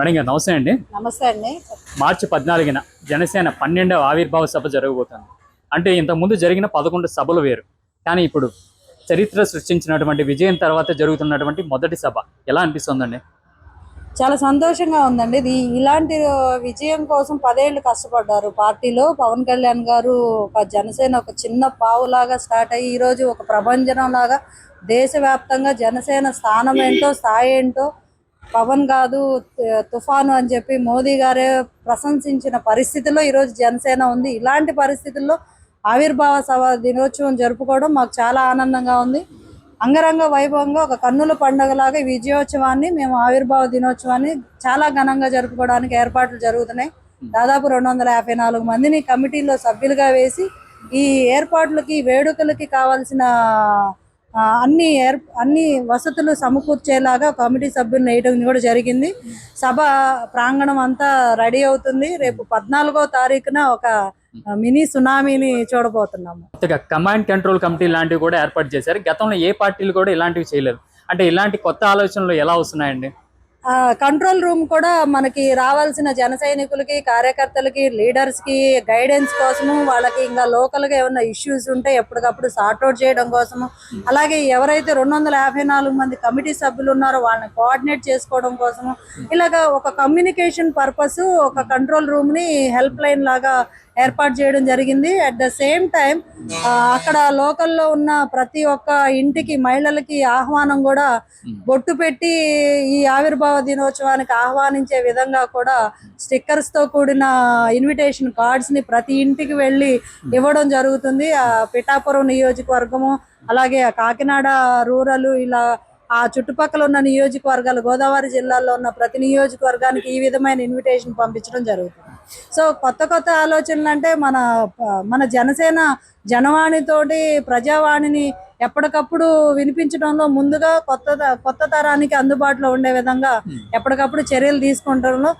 Madam గారు నమస్తే అండి. నమస్తే అండి. మార్చి పద్నాలుగున జనసేన పన్నెండవ ఆవిర్భావ సభ జరగబోతుంది. అంటే ఇంతకుముందు జరిగిన పదకొండు సభలు వేరు. కానీ ఇప్పుడు చరిత్ర సృష్టించినటువంటి విజయం తర్వాత జరుగుతున్నటువంటి మొదటి సభ. ఎలా అనిపిస్తుందండి? చాలా సంతోషంగా ఉందండి. ఇది ఇలాంటి విజయం కోసం పదేళ్ళు కష్టపడ్డారు. పార్టీలో పవన్ కళ్యాణ్ గారు ఒక జనసేన ఒక చిన్న పావులాగా స్టార్ట్ అయ్యి ఈరోజు ఒక ప్రభంజనం లాగా దేశవ్యాప్తంగా జనసేన స్థానం ఏంటో స్థాయి ఏంటో పవన్ కాదు తుఫాను అని చెప్పి మోదీ గారే ప్రశంసించిన పరిస్థితిలో ఈరోజు జనసేన ఉంది. ఇలాంటి పరిస్థితుల్లో ఆవిర్భావ సభ దినోత్సవం జరుపుకోవడం మాకు చాలా ఆనందంగా ఉంది. అంగరంగ వైభవంగా ఒక కన్నుల పండుగలాగా విజయోత్సవాన్ని మేము ఆవిర్భావ దినోత్సవాన్ని చాలా ఘనంగా జరుపుకోవడానికి ఏర్పాట్లు జరుగుతున్నాయి. దాదాపు రెండు వందల యాభై నాలుగు మందిని కమిటీలో సభ్యులుగా వేసి ఈ ఏర్పాట్లకి వేడుకలకి కావాల్సిన అన్ని ఏర్ అన్ని వసతులు సమకూర్చేలాగా కమిటీ సభ్యులు వేయడం కూడా జరిగింది. సభ ప్రాంగణం అంతా రెడీ అవుతుంది. రేపు పద్నాలుగో తారీఖున ఒక మినీ సునామీని చూడబోతున్నాము. కమాండ్ కంట్రోల్ కమిటీ లాంటివి కూడా ఏర్పాటు చేశారు. గతంలో ఏ పార్టీలు కూడా ఇలాంటివి చేయలేదు. అంటే ఇలాంటి కొత్త ఆలోచనలు ఎలా వస్తున్నాయండి? కంట్రోల్ రూమ్ కూడా మనకి రావాల్సిన జన సైనికులకి కార్యకర్తలకి లీడర్స్కి గైడెన్స్ కోసము వాళ్ళకి ఇంకా లోకల్గా ఏమైనా ఇష్యూస్ ఉంటే ఎప్పటికప్పుడు సార్ట్అవుట్ చేయడం కోసము. అలాగే ఎవరైతే రెండు వందల యాభై నాలుగు మంది కమిటీ సభ్యులు ఉన్నారో వాళ్ళని కోఆర్డినేట్ చేసుకోవడం కోసము. ఇలాగా ఒక కమ్యూనికేషన్ పర్పస్ ఒక కంట్రోల్ రూమ్ని హెల్ప్ లైన్ లాగా ఏర్పాటు చేయడం జరిగింది. అట్ ద సేమ్ టైం అక్కడ లోకల్లో ఉన్న ప్రతి ఒక్క ఇంటికి మహిళలకి ఆహ్వానం కూడా బొట్టు పెట్టి ఈ ఆవిర్భావ దినోత్సవానికి ఆహ్వానించే విధంగా కూడా స్టిక్కర్స్తో కూడిన ఇన్విటేషన్ కార్డ్స్ని ప్రతి ఇంటికి వెళ్ళి ఇవ్వడం జరుగుతుంది. ఆ పిఠాపురం నియోజకవర్గము అలాగే కాకినాడ రూరల్ ఇలా ఆ చుట్టుపక్కల ఉన్న నియోజకవర్గాలు గోదావరి జిల్లాలో ఉన్న ప్రతి నియోజకవర్గానికి ఈ విధమైన ఇన్విటేషన్ పంపించడం జరుగుతుంది. సో కొత్త కొత్త ఆలోచనలు అంటే మన మన జనసేన జనవాణితోటి ప్రజావాణిని ఎప్పటికప్పుడు వినిపించడంలో ముందుగా కొత్త కొత్త తరానికి అందుబాటులో ఉండే విధంగా ఎప్పటికప్పుడు చర్యలు తీసుకుంటంలో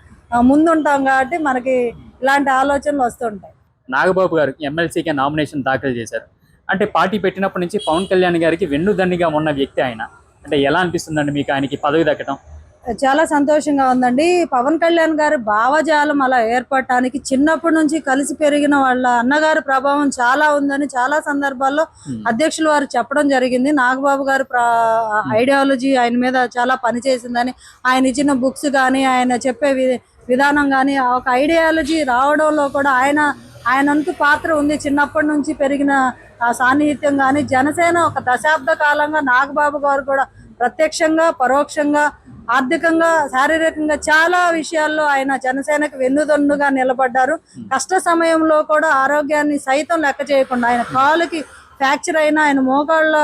ముందుంటాం కాబట్టి మనకి ఇలాంటి ఆలోచనలు వస్తుంటాయి. నాగబాబు గారు ఎమ్మెల్సీకి నామినేషన్ దాఖలు చేశారు. అంటే పార్టీ పెట్టినప్పటి నుంచి పవన్ కళ్యాణ్ గారికి వెన్నుదన్నిగా ఉన్న వ్యక్తి ఆయన. అంటే ఎలా అనిపిస్తుందండి మీకు ఆయనకి పదవి దక్కడం చాలా సంతోషంగా ఉందండి. పవన్ కళ్యాణ్ గారి భావజాలం అలా ఏర్పడటానికి చిన్నప్పటి నుంచి కలిసి పెరిగిన వాళ్ళ అన్నగారి ప్రభావం చాలా ఉందని చాలా సందర్భాల్లో అధ్యక్షులు వారు చెప్పడం జరిగింది. నాగబాబు గారి ఐడియాలజీ ఆయన మీద చాలా పనిచేసిందని ఆయన ఇచ్చిన బుక్స్ కానీ ఆయన చెప్పే విధానం కానీ ఒక ఐడియాలజీ రావడంలో కూడా ఆయన ఆయనంతు పాత్ర ఉంది. చిన్నప్పటి నుంచి పెరిగిన సాన్నిహిత్యం కానీ జనసేన ఒక దశాబ్ద కాలంగా నాగబాబు గారు కూడా ప్రత్యక్షంగా పరోక్షంగా ఆర్థికంగా శారీరకంగా చాలా విషయాల్లో ఆయన జనసేనకు వెన్నుదన్నుగా నిలబడ్డారు. కష్ట సమయంలో కూడా ఆరోగ్యాన్ని సైతం లెక్క చేయకుండా ఆయన కాలుకి ఫ్రాక్చర్ అయినా ఆయన మోకాళ్ళ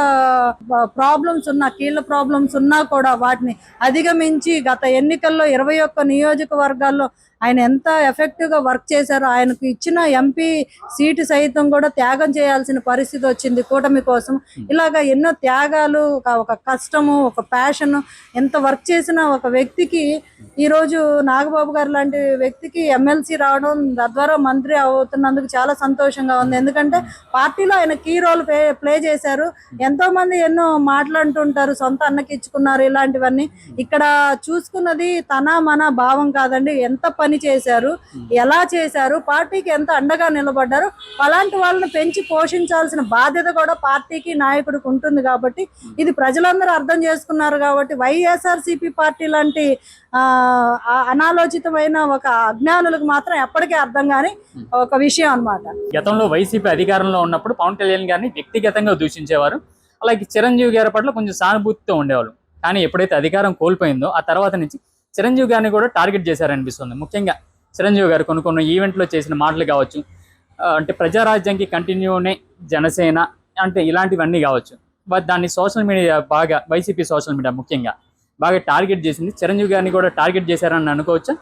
ప్రాబ్లమ్స్ ఉన్నా కీళ్ళ ప్రాబ్లమ్స్ ఉన్నా కూడా వాటిని అధిగమించి గత ఎన్నికల్లో ఇరవై ఒక్క నియోజకవర్గాల్లో ఆయన ఎంత ఎఫెక్టివ్గా వర్క్ చేశారో ఆయనకు ఇచ్చిన ఎంపీ సీటు సైతం కూడా త్యాగం చేయాల్సిన పరిస్థితి వచ్చింది కూటమి కోసం. ఇలాగా ఎన్నో త్యాగాలు ఒక- కష్టము ఒక ప్యాషన్ ఎంత వర్క్ చేసిన ఒక వ్యక్తికి ఈ రోజు నాగబాబు గారు లాంటి వ్యక్తికి ఎమ్మెల్సీ రావడం తద్వారా మంత్రి అవుతున్నందుకు చాలా సంతోషంగా ఉంది. ఎందుకంటే పార్టీలో ఆయన కీ రోల్ ప్లే ప్లే చేశారు. ఎంతో మంది ఎన్నో మాట్లాడుతుంటారు సొంత అన్నకి ఇచ్చుకున్నారు ఇలాంటివన్నీ. ఇక్కడ చూసుకున్నది తన మన భావం కాదండి. ఎంత పని చేశారు ఎలా చేశారు పార్టీకి ఎంత అండగా నిలబడ్డారు అలాంటి వాళ్ళని పెంచి పోషించాల్సిన బాధ్యత కూడా పార్టీకి నాయకుడికి ఉంటుంది కాబట్టి ఇది ప్రజలందరూ అర్థం చేసుకున్నారు కాబట్టి వైఎస్ఆర్సీపీ పార్టీ లాంటి ఆ, అనాలోచితమైన ఒక అజ్ఞానులకు మాత్రం ఎప్పటికీ అర్థం కాని ఒక విషయం అన్నమాట. గతంలో వైసీపీ అధికారంలో ఉన్నప్పుడు పవన్ కళ్యాణ్ గారిని వ్యక్తిగతంగా దూషించేవారు. అలాగే చిరంజీవి గారి పట్ల కొంచెం సానుభూతితో ఉండేవాళ్ళు. కానీ ఎప్పుడైతే అధికారం కోల్పోయిందో ఆ తర్వాత నుంచి చిరంజీవి గారిని కూడా టార్గెట్ చేశారనిపిస్తుంది. ముఖ్యంగా చిరంజీవి గారు కొన్ని కొన్ని ఈవెంట్లో చేసిన మాటలు కావచ్చు అంటే ప్రజారాజ్యానికి కంటిన్యూనే జనసేన అంటే ఇలాంటివన్నీ కావచ్చు. బట్ దాన్ని సోషల్ మీడియా బాగా వైసీపీ సోషల్ మీడియా ముఖ్యంగా బాగా టార్గెట్ చేసింది. చిరంజీవి గారిని కూడా టార్గెట్ చేశారని అనుకోవచ్చా?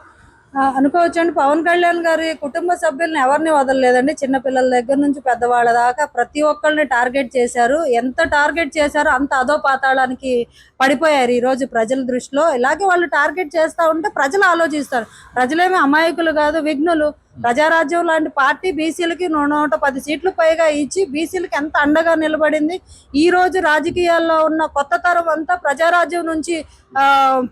అనుకోవచ్చు అండి పవన్ కళ్యాణ్ గారి కుటుంబ సభ్యుల్ని ఎవరిని వదలలేదండి. చిన్నపిల్లల దగ్గర నుంచి పెద్దవాళ్ళ దాకా ప్రతి ఒక్కరిని టార్గెట్ చేశారు. ఎంత టార్గెట్ చేశారో అంత అదో పాతాళానికి పడిపోయారు ఈరోజు ప్రజల దృష్టిలో. ఇలాగే వాళ్ళు టార్గెట్ చేస్తూ ఉంటే ప్రజలు ఆలోచిస్తారు. ప్రజలేమి అమాయకులు కాదు విఘ్నులు. ప్రజారాజ్యం లాంటి పార్టీ బీసీలకి నూట పది సీట్లు పైగా ఇచ్చి బీసీలకి ఎంత అండగా నిలబడింది. ఈ రోజు రాజకీయాల్లో ఉన్న కొత్త తరం అంతా ప్రజారాజ్యం నుంచి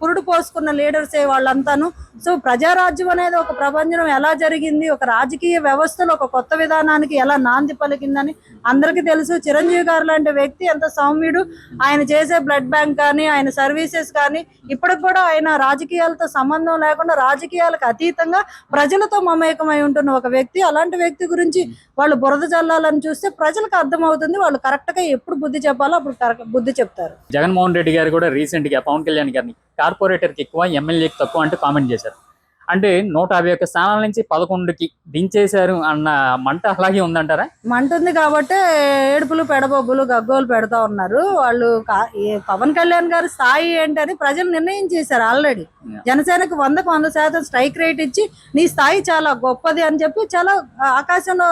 పురుడు పోసుకున్న లీడర్సే వాళ్ళంతాను. సో ప్రజారాజ్యం అనేది ఒక ప్రపంచం ఎలా జరిగింది ఒక రాజకీయ వ్యవస్థలో ఒక కొత్త విధానానికి ఎలా నాంది పలికిందని అందరికీ తెలుసు. చిరంజీవి గారు లాంటి వ్యక్తి ఎంత సౌమ్యుడు. ఆయన చేసే బ్లడ్ బ్యాంక్ కానీ ఆయన సర్వీసెస్ కానీ ఇప్పటికి కూడా ఆయన రాజకీయాలతో సంబంధం లేకుండా రాజకీయాలకు అతీతంగా ప్రజలతో మమేకమై ఉంటున్న ఒక వ్యక్తి. అలాంటి వ్యక్తి గురించి వాళ్ళు బురద జల్లాలని చూస్తే ప్రజలకు అర్థమవుతుంది. వాళ్ళు కరెక్ట్గా ఎప్పుడు బుద్ధి చెప్పాలో అప్పుడు కరెక్ట్ బుద్ధి చెప్తారు. జగన్మోహన్ రెడ్డి గారు కూడా రీసెంట్గా పవన్ కళ్యాణ్ గారిని. కార్పొరేటర్కి ఎక్కువ ఎమ్మెల్యేకి తక్కువ అంటూ కామెంట్ చేశారు. అంటే నూట యాభై ఒక్క స్థానాల నుంచి పదకొండుకి దించేశారు అన్న మంట అలాగే ఉందంటారా? మంటుంది కాబట్టి ఏడుపులు పెడబొబ్బులు గగ్గోలు పెడతా ఉన్నారు. వాళ్ళు పవన్ కళ్యాణ్ గారి స్థాయి ఏంటని ప్రజలు నిర్ణయం చేశారు ఆల్రెడీ. జనసేనకు వందకు వంద శాతం స్ట్రైక్ రేట్ ఇచ్చి నీ స్థాయి చాలా గొప్పది అని చెప్పి చాలా ఆకాశంలో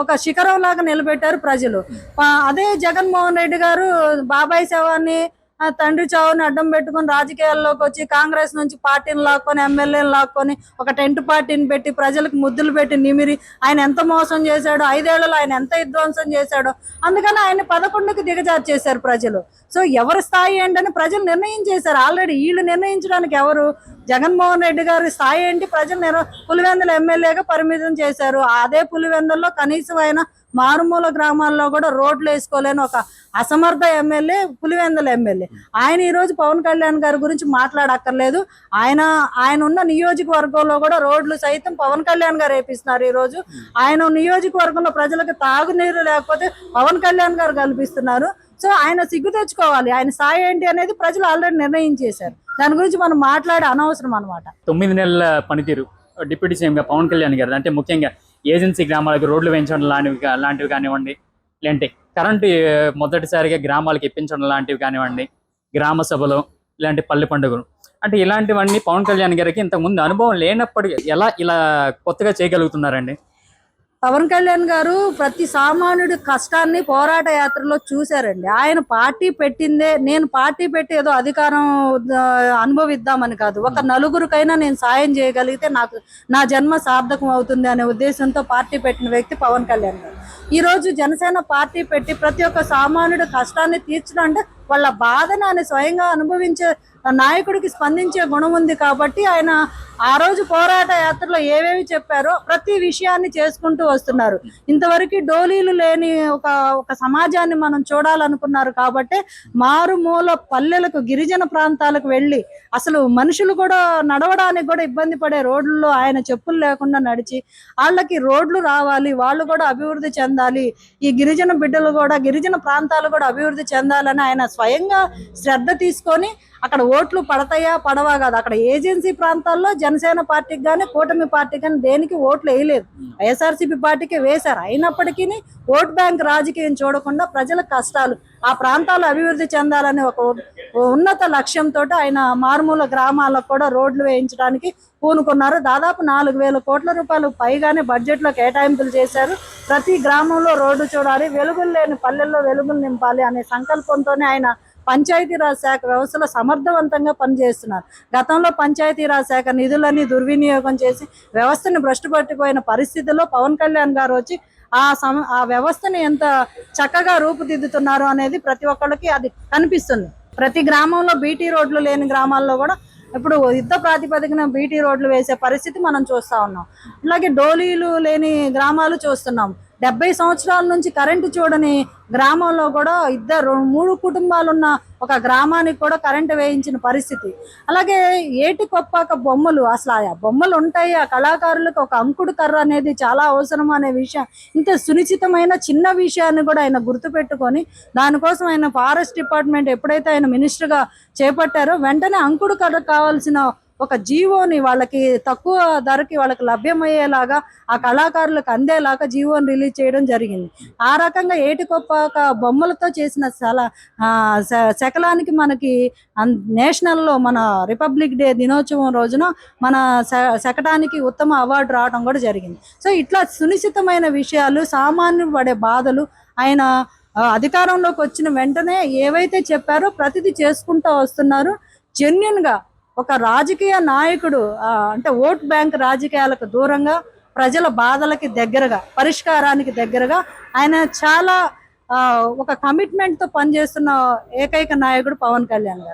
ఒక శిఖరం లాగా నిలబెట్టారు ప్రజలు. అదే జగన్మోహన్ రెడ్డి గారు బాబాయ్ శవాన్ని తండ్రి చావుని అడ్డం పెట్టుకొని రాజకీయాల్లోకి వచ్చి కాంగ్రెస్ నుంచి పార్టీని లాక్కొని ఎమ్మెల్యేలు లాక్కొని ఒక టెంట్ పార్టీని పెట్టి ప్రజలకు ముద్దులు పెట్టి నిమిరి ఆయన ఎంత మోసం చేశాడో ఐదేళ్ళలో ఆయన ఎంత విధ్వంసం చేశాడో అందుకని ఆయన పదకొండుకి దిగజారు చేశారు ప్రజలు. సో ఎవరి స్థాయి ఏంటని ప్రజలు నిర్ణయం చేశారు. ఆల్రెడీ వీళ్ళు నిర్ణయించడానికి ఎవరు? జగన్మోహన్ రెడ్డి గారి స్థాయి ఏంటి? ప్రజలు నిర్ పులివెందుల ఎమ్మెల్యేగా పరిమితం చేశారు. అదే పులివెందుల్లో కనీసం ఆయన మారుమూల గ్రామాల్లో కూడా రోడ్లు వేసుకోలేని ఒక అసమర్థ ఎమ్మెల్యే పులివెందల ఎమ్మెల్యే. ఆయన ఈ రోజు పవన్ కళ్యాణ్ గారి గురించి మాట్లాడక్కర్లేదు. ఆయన ఆయన ఉన్న నియోజకవర్గంలో కూడా రోడ్లు సైతం పవన్ కళ్యాణ్ గారు వేపిస్తున్నారు ఈ రోజు. ఆయన నియోజకవర్గంలో ప్రజలకు తాగునీరు లేకపోతే పవన్ కళ్యాణ్ గారు కల్పిస్తున్నారు. సో ఆయన సిగ్గు తెచ్చుకోవాలి. ఆయన సాయ ఏంటి అనేది ప్రజలు ఆల్రెడీ నిర్ణయం చేశారు. దాని గురించి మనం మాట్లాడే అనవసరం అనమాట తొమ్మిది నెలల పనితీరు. డిప్యూటీ సీఎంగా పవన్ కళ్యాణ్ గారు అంటే ముఖ్యంగా ఏజెన్సీ గ్రామాలకు రోడ్లు వేయించడం లాంటివి లాంటివి కానివ్వండి లేదంటే కరెంటు మొదటిసారిగా గ్రామాలకు ఇప్పించడం లాంటివి కానివ్వండి గ్రామ సభలు ఇలాంటి పల్లె పండుగలు. అంటే ఇలాంటివన్నీ పవన్ కళ్యాణ్ గారికి ఇంతకుముందు అనుభవం లేనప్పటికీ ఎలా ఇలా కొత్తగా చేయగలుగుతున్నారండి? పవన్ కళ్యాణ్ గారు ప్రతి సామాన్యుడి కష్టాన్ని పోరాట యాత్రలో చూశారండి. ఆయన పార్టీ పెట్టిందే నేను పార్టీ పెట్టి ఏదో అధికారం అనుభవిద్దామని కాదు. ఒక నలుగురికైనా నేను సాయం చేయగలిగితే నాకు నా జన్మ సార్థకం అవుతుంది అనే ఉద్దేశంతో పార్టీ పెట్టిన వ్యక్తి పవన్ కళ్యాణ్ గారు. ఈ రోజు జనసేన పార్టీ పెట్టి ప్రతి ఒక్క సామాన్యుడి కష్టాన్ని తీర్చడం అంటే వాళ్ళ బాధను ఆయన స్వయంగా అనుభవించే నాయకుడికి స్పందించే గుణం ఉంది కాబట్టి ఆయన ఆ రోజు పోరాట యాత్రలో ఏవేవి చెప్పారో ప్రతి విషయాన్ని చేసుకుంటూ వస్తున్నారు. ఇంతవరకు డోలీలు లేని ఒక ఒక సమాజాన్ని మనం చూడాలనుకున్నారు కాబట్టి మారుమూల పల్లెలకు గిరిజన ప్రాంతాలకు వెళ్ళి అసలు మనుషులు కూడా నడవడానికి కూడా ఇబ్బంది పడే రోడ్లలో ఆయన చెప్పులు లేకుండా నడిచి వాళ్ళకి రోడ్లు రావాలి వాళ్ళు కూడా అభివృద్ధి చెందాలి ఈ గిరిజన బిడ్డలు కూడా గిరిజన ప్రాంతాలు కూడా అభివృద్ధి చెందాలని ఆయన స్వయంగా శ్రద్ధ తీసుకొని అక్కడ ఓట్లు పడతాయా పడవా కాదు. అక్కడ ఏజెన్సీ ప్రాంతాల్లో జనసేన పార్టీకి కానీ కూటమి పార్టీకి కానీ దేనికి ఓట్లు వేయలేదు. వైఎస్ఆర్సీపీ పార్టీకి వేశారు. అయినప్పటికీ ఓట్ బ్యాంక్ రాజకీయం చూడకుండా ప్రజల కష్టాలు ఆ ప్రాంతాలు అభివృద్ధి చెందాలనే ఒక ఉన్నత లక్ష్యంతో ఆయన మారుమూల గ్రామాలకు కూడా రోడ్లు వేయించడానికి పూనుకున్నారు. దాదాపు నాలుగు వేల కోట్ల రూపాయలు పైగానే బడ్జెట్లో కేటాయింపులు చేశారు. ప్రతి గ్రామంలో రోడ్డు చూడాలి వెలుగులు లేని పల్లెల్లో వెలుగులు నింపాలి అనే సంకల్పంతోనే ఆయన పంచాయతీరాజ్ శాఖ వ్యవస్థలో సమర్థవంతంగా పనిచేస్తున్నారు. గతంలో పంచాయతీరాజ్ శాఖ నిధులని దుర్వినియోగం చేసి వ్యవస్థను భ్రష్టుపట్టిపోయిన పరిస్థితుల్లో పవన్ కళ్యాణ్ గారు వచ్చి ఆ సమ ఆ వ్యవస్థను ఎంత చక్కగా రూపుదిద్దుతున్నారు అనేది ప్రతి ఒక్కళ్ళకి అది కనిపిస్తుంది. ప్రతి గ్రామంలో బీటీ రోడ్లు లేని గ్రామాల్లో కూడా ఇప్పుడు యుద్ధ ప్రాతిపదికన బీటీ రోడ్లు వేసే పరిస్థితి మనం చూస్తూ ఉన్నాం. అలాగే డోలీలు లేని గ్రామాలు చూస్తున్నాం. డెబ్బై సంవత్సరాల నుంచి కరెంటు చూడని గ్రామంలో కూడా ఇద్దరు మూడు కుటుంబాలున్న ఒక గ్రామానికి కూడా కరెంటు వేయించిన పరిస్థితి. అలాగే ఏటి కొప్పాక బొమ్మలు అసలు ఆ బొమ్మలు ఉంటాయి ఆ కళాకారులకు ఒక అంకుడు కర్ర అనేది చాలా అవసరం అనే విషయం ఇంత సునిశ్చితమైన చిన్న విషయాన్ని కూడా ఆయన గుర్తుపెట్టుకొని దానికోసం ఆయన ఫారెస్ట్ డిపార్ట్మెంట్ ఎప్పుడైతే ఆయన మినిస్టర్గా చేపట్టారో వెంటనే అంకుడు కర్ర కావాల్సిన ఒక జీవోని వాళ్ళకి తక్కువ ధరకి వాళ్ళకి లభ్యమయ్యేలాగా ఆ కళాకారులకు అందేలాగా జీవోని రిలీజ్ చేయడం జరిగింది. ఆ రకంగా ఏటికొప్పాక బొమ్మలతో చేసిన చాలా శకలానికి మనకి అన్- నేషనల్లో మన రిపబ్లిక్ డే దినోత్సవం రోజున మన శకటానికి ఉత్తమ అవార్డు రావడం కూడా జరిగింది. సో ఇట్లా సునిశ్చితమైన విషయాలు సామాన్యుడు పడే బాధలు ఆయన అధికారంలోకి వచ్చిన వెంటనే ఏవైతే చెప్పారో ప్రతిదీ చేసుకుంటూ వస్తున్నారు. జెన్యున్గా ఒక రాజకీయ నాయకుడు ఆ, అంటే ఓట్ బ్యాంక్ రాజకీయాలకు దూరంగా ప్రజల బాధలకి దగ్గరగా పరిష్కారానికి దగ్గరగా ఆయన చాలా ఆ, ఒక కమిట్మెంట్తో పనిచేస్తున్న ఏకైక నాయకుడు పవన్ కళ్యాణ్ గారు.